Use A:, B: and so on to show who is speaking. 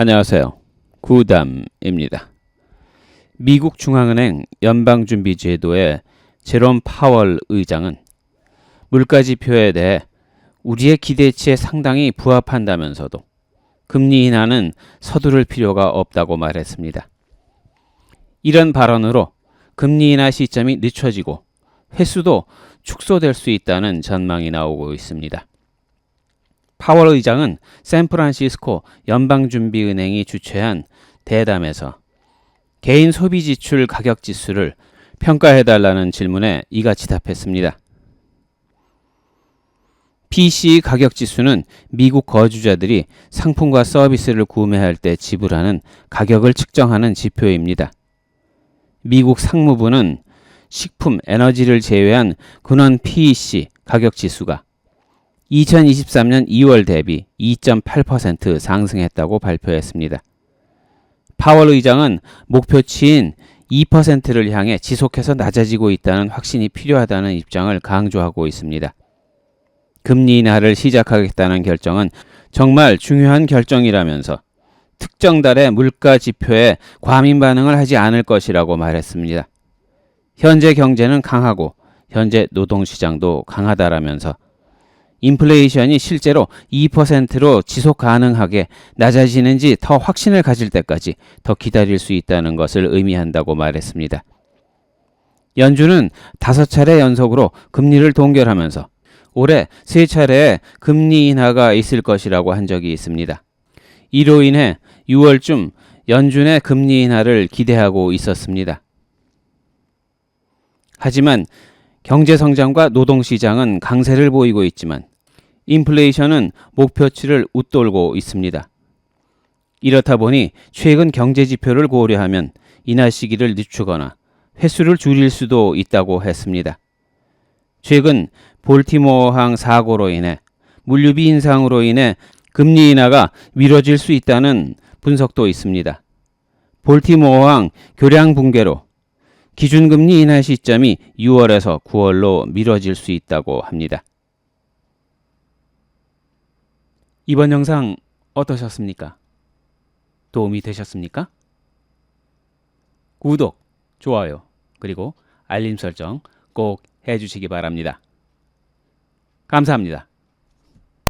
A: 안녕하세요. 구담입니다. 미국 중앙은행 연방준비제도의 제롬 파월 의장은 물가 지표에 대해 우리의 기대치에 상당히 부합한다면서도 금리 인하는 서두를 필요가 없다고 말했습니다. 이런 발언으로 금리 인하 시점이 늦춰지고 횟수도 축소될 수 있다는 전망이 나오고 있습니다. 파월 의장은 샌프란시스코 연방준비은행이 주최한 대담에서 개인 소비 지출 가격 지수를 평가해달라는 질문에 이같이 답했습니다. PC 가격 지수는 미국 거주자들이 상품과 서비스를 구매할 때 지불하는 가격을 측정하는 지표입니다. 미국 상무부는 식품, 에너지를 제외한 근원 PEC 가격 지수가 2023년 2월 대비 2.8% 상승했다고 발표했습니다. 파월 의장은 목표치인 2%를 향해 지속해서 낮아지고 있다는 확신이 필요하다는 입장을 강조하고 있습니다. 금리 인하를 시작하겠다는 결정은 정말 중요한 결정이라면서 특정 달의 물가 지표에 과민 반응을 하지 않을 것이라고 말했습니다. 현재 경제는 강하고 현재 노동 시장도 강하다라면서 인플레이션이 실제로 2%로 지속 가능하게 낮아지는지 더 확신을 가질 때까지 더 기다릴 수 있다는 것을 의미한다고 말했습니다. 연준은 다섯 차례 연속으로 금리를 동결하면서 올해 세 차례의 금리 인하가 있을 것이라고 한 적이 있습니다. 이로 인해 6월쯤 연준의 금리 인하를 기대하고 있었습니다. 하지만 경제 성장과 노동 시장은 강세를 보이고 있지만 인플레이션은 목표치를 웃돌고 있습니다. 이렇다 보니 최근 경제 지표를 고려하면 인하 시기를 늦추거나 횟수를 줄일 수도 있다고 했습니다. 최근 볼티모어항 사고로 인해 물류비 인상으로 인해 금리 인하가 미뤄질 수 있다는 분석도 있습니다. 볼티모어항 교량 붕괴로 기준금리 인하 시점이 6월에서 9월로 미뤄질 수 있다고 합니다. 이번 영상 어떠셨습니까? 도움이 되셨습니까? 구독, 좋아요, 그리고 알림 설정 꼭 해주시기 바랍니다. 감사합니다.